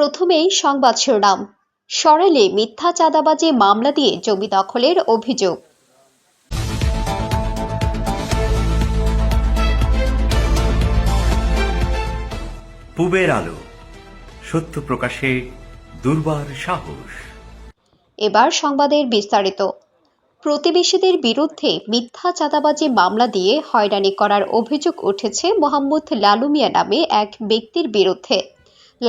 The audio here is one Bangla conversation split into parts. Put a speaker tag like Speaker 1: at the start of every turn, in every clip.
Speaker 1: প্রথমেই সংবাদ শিরোনাম সরেলে মিথ্যা চাঁদাবাজি মামলা দিয়ে জমি দখলের অভিযোগ
Speaker 2: পূবের আলো সত্য প্রকাশে দুর্বার সাহস
Speaker 1: এবার সংবাদের বিস্তারিত প্রতিবেশীদের বিরুদ্ধে মিথ্যা চাঁদাবাজি মামলা দিয়ে হয়রানি করার অভিযোগ উঠেছে মোহাম্মদ লালুমিয়া নামে এক ব্যক্তির বিরুদ্ধে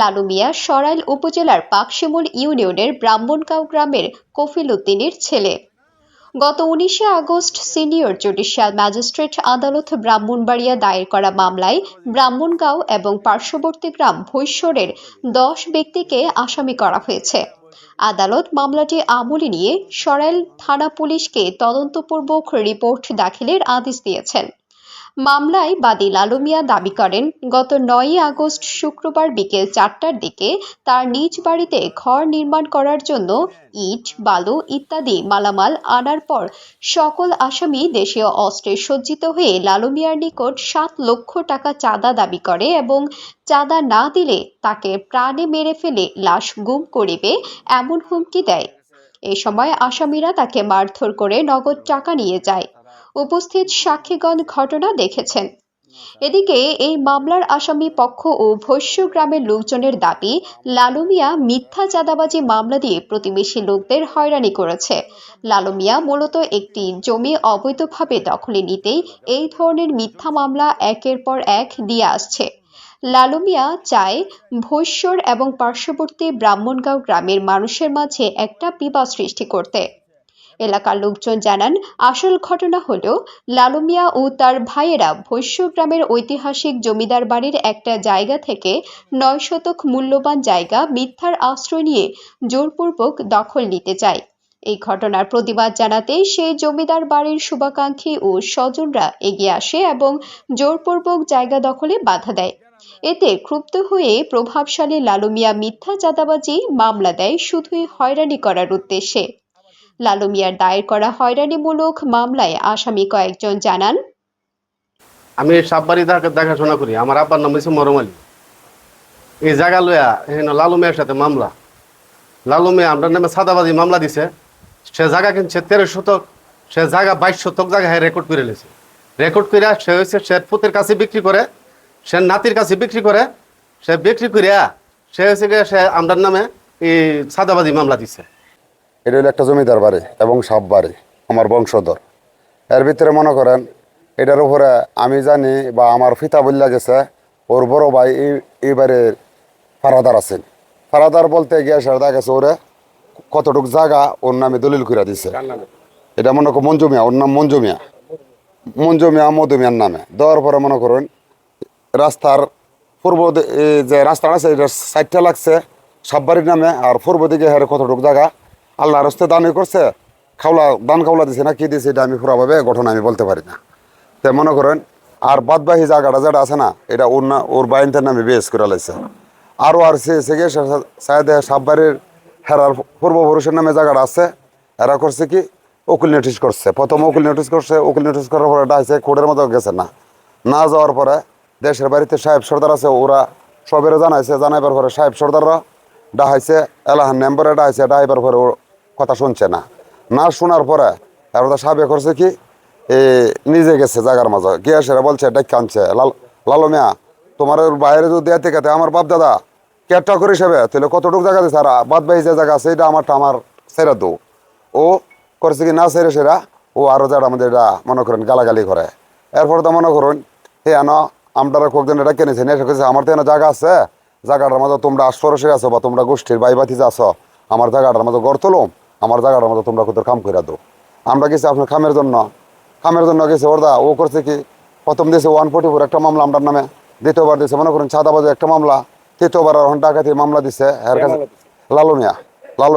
Speaker 1: লালুমিয়া সরাইল উপজেলার পাকশিমুল ইউনিয়নের ব্রাহ্মণগাঁও গ্রামের কফিল উদ্দিনের ছেলে গত উনিশে আগস্ট সিনিয়র জুডিশিয়াল ম্যাজিস্ট্রেট আদালত ব্রাহ্মণবাড়িয়া দায়ের করা মামলায় ব্রাহ্মণগাঁও এবং পার্শ্ববর্তী গ্রাম ভৈশ্বরের দশ ব্যক্তিকে আসামি করা হয়েছে আদালত মামলাটি আমলে নিয়ে সরাইল থানা পুলিশকে তদন্তপূর্বক রিপোর্ট দাখিলের আদেশ দিয়েছেন মামলায় বাদী আলমিয়া দাবি করেন গত নয়ই আগস্ট শুক্রবার বিকেল চারটার দিকে তার নিজ বাড়িতে ঘর নির্মাণ করার জন্য ইট বালু ইত্যাদি মালামাল আনার পর সকল আসামি দেশীয় অস্ত্রে সজ্জিত হয়ে লালমিয়ার নিকট সাত লক্ষ টাকা চাঁদা দাবি করে এবং চাঁদা না দিলে তাকে প্রাণে মেরে ফেলে লাশ গুম করিবে এমন হুমকি দেয় এ সময় আসামিরা তাকে মারধর করে নগদ টাকা নিয়ে যায় উপস্থিত সাক্ষীগণ ঘটনা দেখেছেন এদিকে এই মামলার আসামি পক্ষ ও ভৈশ্য গ্রামের লোকজনের দাবি লালুমিয়া মিথ্যা চাঁদাবাজি মামলা দিয়ে প্রতিবেশী লোকদের হয়রানি করেছে লালুমিয়া মূলত একটি জমি অবৈধভাবে দখলে নিতেই এই ধরনের মিথ্যা মামলা একের পর এক দিয়ে আসছে লালুমিয়া চায় ভৈশ্বর এবং পার্শ্ববর্তী ব্রাহ্মণগাঁও গ্রামের মানুষের মাঝে একটা বিবাদ সৃষ্টি করতে এলাকার লোকজন জানান আসল ঘটনা হল লালুমিয়া ও তার ভাইয়েরা ভৈশ্য গ্রামের ঐতিহাসিক জমিদার বাড়ির একটা জায়গা থেকে নয় শতক মূল্যবান জায়গা মিথ্যার আশ্রয় নিয়ে জোরপূর্বক দখল নিতে চায় এই ঘটনার প্রতিবাদ জানাতে সেই জমিদার বাড়ির শুভাকাঙ্ক্ষী ও স্বজনরা এগিয়ে আসে এবং জোরপূর্বক জায়গা দখলে বাধা দেয় এতে ক্ষুব্ধ হয়ে প্রভাবশালী লালুমিয়া মিথ্যা চাঁদাবাজি মামলা দেয় শুধুই হয়রানি করার উদ্দেশ্যে লালু মিয়ার দায়ের করা হয়রানিমূলক মামলায় আসামি কয়েকজন জানান
Speaker 3: আমি সাববাড়ি দেখাশোনা করি আমার আব্বার নাম হয়েছে মরম আলী এই জায়গা লয়া হেন লালু মিয়ার সাথে মামলা লালু মিয়া আমার নামে সাদাবাজি মামলা দিছে সে জায়গা কিনছে তেরো শতক সে জায়গা বাইশ শতক জায়গা রেকর্ড করে লেছে রেকর্ড করে সে হয়েছে সে পুতের কাছে বিক্রি করে সে নাতির কাছে বিক্রি করে সে বিক্রি করিয়া সে হয়েছে সে আমরার নামে এই সাদাবাজি মামলা দিছে
Speaker 4: এটা হলো একটা জমিদার বাড়ি এবং সাপ বাড়ি আমার বংশধর এর ভিতরে মনে করেন এটার উপরে আমি জানি বা আমার ফিতা বললা গেছে ওর বড় ভাই এবারে ফারাদার আছেন ফারাদার বলতে গিয়ে সারদা গেছে ওরে কতটুক জায়গা ওর নামে দলিল করে দিছে এটা মনে করো মঞ্জুমিয়া ওর নাম মঞ্জুমিয়া মঞ্জুমিয়া মধুমিয়ার নামে দেওয়ার পরে মনে করুন রাস্তার পূর্ব যে রাস্তা আছে এটা সাইডটা লাগছে সাববাড়ির নামে আর পূর্ব দিকে হের কতটুক জায়গা আল্লাহ রস্তে দান করছে খাওলা দান খাওলা দিছে না কী দিছে এটা আমি পুরাভাবে গঠন আমি বলতে পারি না তো মনে করেন আর বাদবাহী জায়গাটা যেটা আছে না এটা ওর না ওর বাইনটার নামে বেশ করে লাইছে আরও আর সে সেগে সায়দে সাববারের হেরার পূর্বপুরুষের নামে জায়গাটা আছে এরা করছে কি উকিল নোটিশ করছে প্রথম উকিল নোটিশ করছে উকিল নোটিশ করার পরে এটা আছে কোর্টের মতো গেছে না না যাওয়ার পরে দেশের বাড়িতে সাহেব সর্দার আছে ওরা সবের জানাইছে জানাইবার পরে সাহেব সর্দাররা ডাহাইছে এলাহান মেম্বারে ডাহাইছে ডাহাইবার পরে ওর কথা শুনছে না না শোনার পরে এবার তো সাবে করছে কি এ নিজে গেছে জাগার মাঝে গিয়ে সেরা বলছে ডাক্কা আনছে লাল লালো মিয়া তোমার বাইরে যদি এতে কেতে আমার বাপ দাদা কেটটা করে হিসাবে তাহলে কতটুকু জায়গা দিয়েছে আর বাদ বাহি যে জায়গা আছে এটা আমারটা আমার সেরা দো ও করছে কি না সেরে সেরা ও আরও যারা আমাদের এটা মনে করেন গালাগালি করে এরপর তো মনে করুন হে আনো আমটারা কোকজন এটা কিনেছে এসে আমার তো জায়গা আছে জায়গাটার মতো তোমরা সরাসরি আছো বা তোমরা গোষ্ঠীর বাইবাতি আছো আমার জায়গাটার মতো গড় তোলো আমার জায়গাটার মতো তোমরা কোথাও কাম করে দো আমরা গেছি আপনার খামের জন্য খামের জন্য গেছে ওরদা ও করছে কি প্রথম দিয়েছে ওয়ান ফোর্টি ফোর একটা মামলা আমার নামে দ্বিতীয়বার দিয়েছে মনে করুন ছাদাবাজে একটা মামলা তৃতীয়বার আর ডাকাতি মামলা দিছে হের কাছে লালু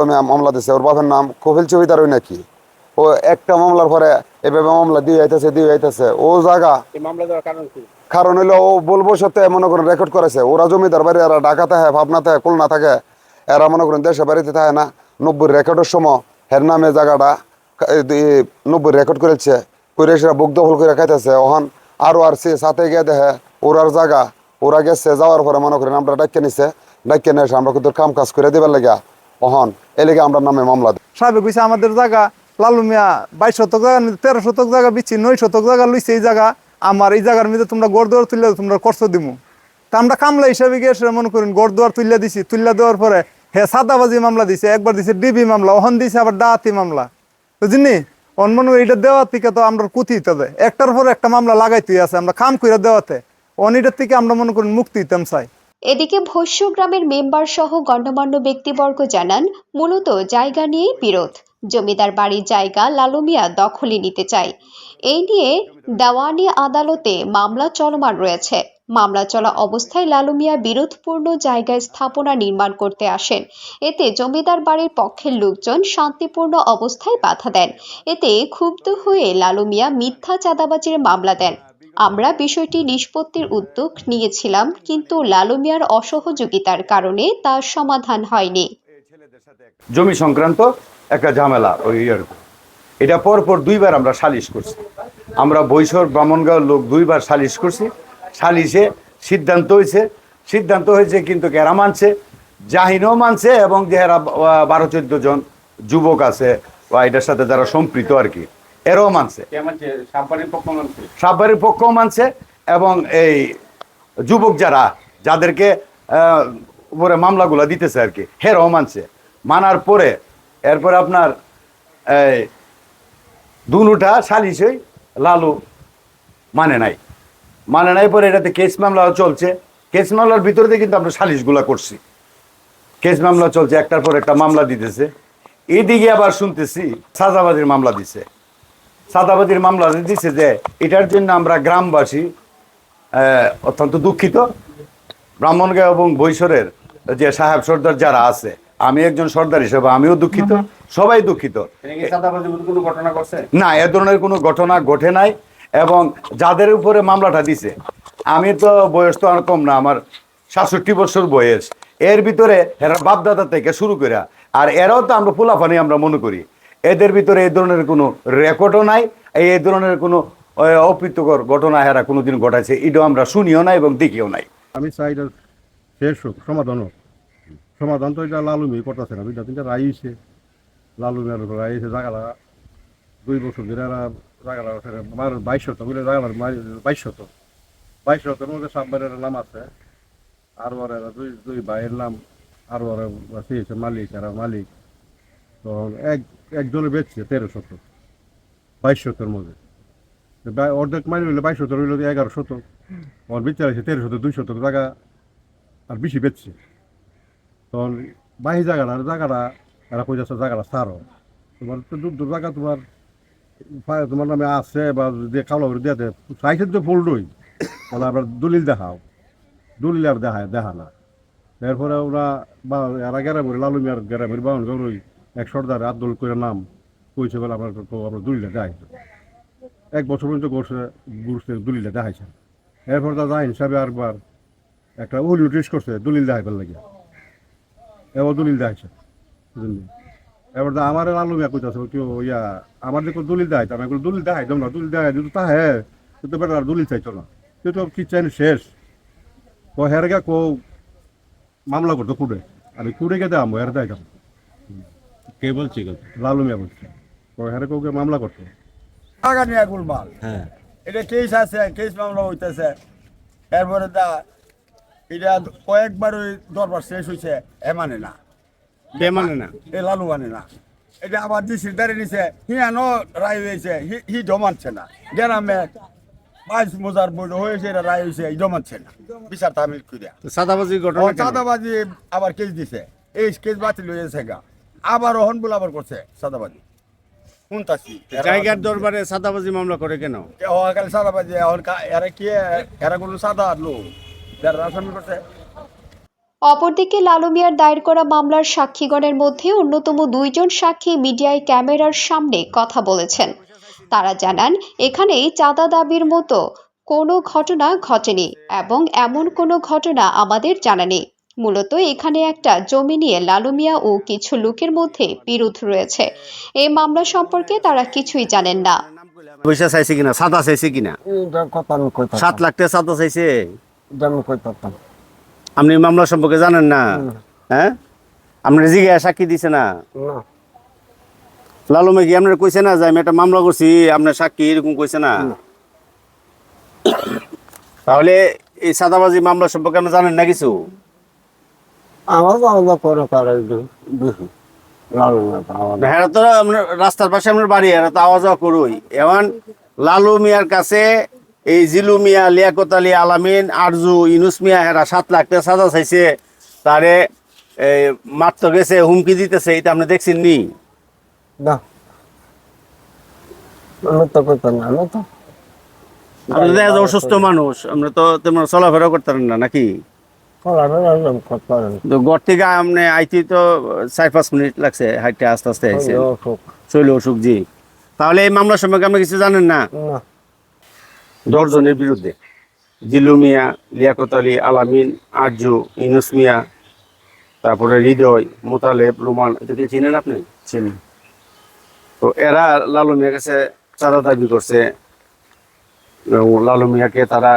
Speaker 4: মিয়া মামলা দিছে ওর বাপের নাম কফিল চৌহিদার ওই নাকি ও একটা মামলার পরে এভাবে মামলা দিয়ে আইতেছে দিয়ে আইতেছে ও জায়গা মামলা দেওয়ার কারণ কি কারণ হলো ও বলবো সত্যি মনে করেন রেকর্ড করেছে ওরা জমিদার বাড়ি এরা ঢাকা থাকে ভাবনা থাকে খুলনা থাকে এরা মনে করেন দেশের বাড়িতে থাকে না নব্বই রেকর্ডের সময় হের নামে জায়গাটা নব্বই রেকর্ড করেছে করে সেটা বুক দখল করে খাইতেছে ওহন আরও আর সে সাথে গিয়ে দেখে ওরার জায়গা ওরা গেছে যাওয়ার পরে মনে করেন আমরা ডাক্কে নিছে ডাক্কে নিয়ে আমরা কিন্তু কাম কাজ করে দেবার লাগে অহন এলেগে আমরা নামে মামলা
Speaker 5: সাহেব কইছে আমাদের জায়গা লালু মিয়া বাইশ শতক জায়গা তেরো শতক জায়গা বিচ্ছি নয় শতক জায়গা লুইছে এই জায়গা আমার এই জায়গার মধ্যে তোমরা গড়দুয়ার তুললে তোমরা কষ্ট দিমু তা আমরা কামলা হিসাবে গিয়ে সেটা মনে করেন গড়দুয়ার তুললে দিছি তুললে দেওয়ার পরে হ্যাঁ সাদাবাজি মামলা দিছে একবার দিছে ডিবি মামলা ওহন দিছে আবার ডাহাতি মামলা বুঝলি অন মনে অনমন এটা দেওয়ার থেকে তো আমরা কুতি তবে একটার পর একটা মামলা লাগাইতেই আছে আমরা খাম করে দেওয়াতে অন এটার থেকে আমরা মনে করেন মুক্তি দিতাম চাই
Speaker 1: এদিকে ভৈশ্য গ্রামের মেম্বার সহ গণ্যমান্য ব্যক্তিবর্গ জানান মূলত জায়গা নিয়েই বিরোধ জমিদার বাড়ির জায়গা লালু মিয়া দখলে নিতে চায় এই নিয়ে দেওয়ানি আদালতে মামলা চলমান রয়েছে মামলা চলা অবস্থায় লালু মিয়া বিরোধপূর্ণ জায়গায় স্থাপনা নির্মাণ করতে আসেন এতে জমিদার বাড়ির পক্ষের লোকজন শান্তিপূর্ণ অবস্থায় বাধা দেন এতে ক্ষুব্ধ হয়ে লালু মিয়া মিথ্যা চাঁদাবাজির মামলা দেন আমরা বিষয়টি নিষ্পত্তির উদ্যোগ নিয়েছিলাম কিন্তু লালু মিয়ার অসহযোগিতার কারণে তার সমাধান হয়নি
Speaker 6: জমি সংক্রান্ত একটা ঝামেলা ওই এটা পরপর দুইবার আমরা সালিশ করছি আমরা বৈশোর ব্রাহ্মণগাঁওয়ের লোক দুইবার সালিশ করছি সালিশে সিদ্ধান্ত হয়েছে সিদ্ধান্ত হয়েছে কিন্তু কেরা মানছে জাহিনও মানছে এবং যে এরা বারো চোদ্দ জন যুবক আছে বা এটার সাথে যারা সম্পৃক্ত আর কি এরাও মানছে সাববারির পক্ষও মানছে এবং এই যুবক যারা যাদেরকে উপরে মামলাগুলো দিতেছে আর কি হেরাও মানছে মানার পরে এরপর আপনার এই দুটা সালিশই লালু মানে নাই মানে নাই পরে এটাতে কেস মামলা চলছে কেস মামলার ভিতরে কিন্তু আমরা সালিশগুলো করছি কেস মামলা চলছে একটার পর একটা মামলা দিতেছে এদিকে আবার শুনতেছি সাদাবাদির মামলা দিছে সাদাবাদির মামলা দিছে যে এটার জন্য আমরা গ্রামবাসী অত্যন্ত দুঃখিত ব্রাহ্মণগাঁও এবং বৈশোরের যে সাহেব সর্দার যারা আছে আমি একজন সর্দার হিসেবে আমিও দুঃখিত সবাই দুঃখিত না এ ধরনের কোনো ঘটনা ঘটে নাই এবং যাদের উপরে মামলাটা দিছে আমি তো বয়স তো আর কম না আমার সাতষট্টি বছর বয়স এর ভিতরে এরা বাপদাদা থেকে শুরু করে আর এরাও তো আমরা ফুলাফানি আমরা মনে করি এদের ভিতরে এই ধরনের কোনো রেকর্ডও নাই এই ধরনের কোনো অপ্রীতকর ঘটনা এরা কোনোদিন ঘটাইছে এটাও আমরা শুনিও না এবং দেখিও নাই আমি চাই শেষ হোক সমাধান হোক সমাধান তো এটা লালুমি করতেছে না এটা তিনটা রাইছে মেয়ের উপর রাইছে জায়গাটা দুই বছর ধরে জায়গাটা আমার বাইশ শত বুঝলে জায়গাটার বাইশ শত বাইশ শতের মধ্যে সাবমারিনের নাম আছে আর ওর দুই দুই ভাইয়ের নাম আর ওর সিএসে মালিক আর মালিক তো এক একজনে বেচছে তেরো শত বাইশ শতের মধ্যে অর্ধেক মাইল হইলে বাইশ শতক হইলে এগারো শত ওর বেচতে আছে তেরো শত দুই শত জায়গা আর বেশি বেচছে তখন বাহি জায়গাটা জায়গাটা এরা কই যাচ্ছে জায়গাটা সারো তোমার তো দূর দূর জায়গা তোমার তোমার নামে আছে বা যে কালো করে দিয়ে দেয় সাইসের ফুল ফুলডই তাহলে আবার দলিল দেখাও দলিল আর দেখায় দেখা না এরপরে ওরা বা এরা গেরামের লালু মিয়ার গেরামের বাহন গৌরী এক সর্দার আব্দুল করে নাম কইছে বলে আপনার তো আমরা দলিলটা দেখাইছে এক বছর পর্যন্ত করছে ঘুরছে দলিলটা দেখাইছে এরপর দাদা হিসাবে আরবার একটা ওলিও টেস্ট করছে দলিল দেখাইবার লাগিয়া এবার দলিল দেখাইছে এবার তো আমার লালু মিয়া কইতাছে কেউ ইয়া আমার যে দলিল দেখাইতে আমি এগুলো দলিল দেখাই না দলিল দেখাই দিত তা হ্যাঁ তো বেটার দলিল চাইতো না সে তো কি চাই শেষ ও হেরগা কো মামলা করতো কুড়ে আমি কুড়ে গে দাম হের দেখাম কে বলছি লালু মিয়া বলছি ও হেরে কেউ মামলা করতো
Speaker 7: আগামী এগুল মাল হ্যাঁ এটা কেস আছে কেস মামলা হইতেছে এরপরে দা এটা কয়েকবার ওই দরবার শেষ হয়েছে এ মানে না বে মানে না এ লালু মানে না এটা আবার দিশির দাঁড়িয়ে নিছে হিয়ানো রায় হয়েছে হি জমাচ্ছে না গ্রামে বাইশ মোজার বই হয়েছে এটা রায় হয়েছে জমাচ্ছে না বিচার তামিল করিয়া
Speaker 8: সাদাবাজি ঘটনা
Speaker 7: সাদাবাজি আবার কেস দিছে এই কেস বাতিল হয়েছে গা আবার ওহন বলে আবার করছে সাদাবাজি
Speaker 8: শুনতাছি জায়গার দরবারে সাদাবাজি মামলা করে কেন
Speaker 7: সাদাবাজি এখন এরা কি এরা কোনো সাদা লোক
Speaker 1: অপরদিকে লালু মিয়ার দায়ের করা মামলার সাক্ষীগণের মধ্যে অন্যতম দুইজন সাক্ষী মিডিয়ায় ক্যামেরার সামনে কথা বলেছেন তারা জানান এখানে চাঁদা দাবির মতো কোনো ঘটনা ঘটেনি এবং এমন কোনো ঘটনা আমাদের জানা নেই মূলত এখানে একটা জমি নিয়ে লালু মিয়া ও কিছু লোকের মধ্যে বিরোধ রয়েছে এই মামলা সম্পর্কে তারা কিছুই জানেন না
Speaker 8: পয়সা চাইছে কিনা সাদা চাইছে কিনা সাত লাখ টাকা সাদা চাইছে আপনি মামলা সম্পর্কে জানেন না হ্যাঁ সাক্ষী দিছে না লালু মেঘি আপনার কইছে না যে আমি একটা মামলা করছি আপনার সাক্ষী এরকম কইছে না তাহলে এই সাদাবাজি মামলা সম্পর্কে আপনি জানেন না কিছু তো হ্যাঁ, রাস্তার পাশে আপনার বাড়ি হ্যাঁ তো আওয়া যাওয়া করুই এমন লালু মিয়ার কাছে এই জিলুমিয়া লিয়াকত আলী আলামিন আরজু মিয়া হেরা সাত লাখ টাকা সাজা চাইছে তারে মাত্র গেছে হুমকি দিতেছে এটা আপনি দেখছেন নি না অসুস্থ মানুষ আমরা চলাফেরা করতে পারেন না নাকি থেকে তো চার পাঁচ মিনিট লাগছে আস্তে আস্তে শৈল অসুখ জি তাহলে এই মামলার সম্পর্কে আপনি কিছু জানেন না দশজনের বিরুদ্ধে দিলুমিয়া লিয়াকত আলী আলামিন ইনুস মিয়া তারপরে হৃদয় মোতালেব রুমান এটাকে চিনেন আপনি চিনি তো এরা লালু মিয়ার কাছে চাঁদা দাবি করছে লালু মিয়াকে তারা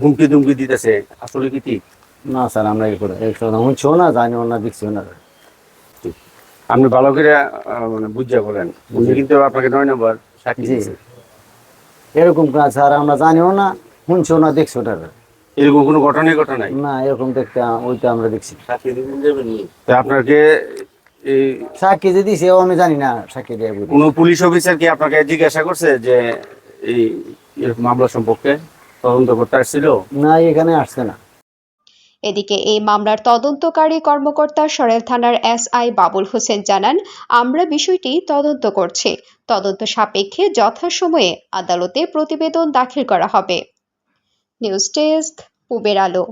Speaker 8: হুমকি দুমকি দিতেছে আসলে কি ঠিক
Speaker 9: না স্যার আমরা কি করে শুনছো না জানিও না দেখছিও না
Speaker 8: আপনি ভালো করে মানে বুঝা বলেন বুঝে কিন্তু আপনাকে নয় নম্বর
Speaker 9: সাক্ষী এরকম কাজ আর আমরা জানিও না শুনছো না দেখছো ওটা
Speaker 8: এরকম কোনো ঘটনাই ঘটনাই
Speaker 9: না এরকম দেখতে ওইটা আমরা দেখছি
Speaker 8: আপনাকে এই
Speaker 9: সাক্ষী যে দিছে আমি জানি না সাক্ষী দিয়ে
Speaker 8: কোনো পুলিশ অফিসার কি আপনাকে জিজ্ঞাসা করছে যে এই এরকম মামলা সম্পর্কে তদন্ত করতে আসছিল
Speaker 9: না এখানে আসছে না
Speaker 1: এদিকে এই মামলার তদন্তকারী কর্মকর্তা সরেল থানার এস আই বাবুল হোসেন জানান আমরা বিষয়টি তদন্ত করছি তদন্ত সাপেক্ষে যথাসময়ে আদালতে প্রতিবেদন দাখিল করা হবে নিউজ ডেস্ক পুবের আলো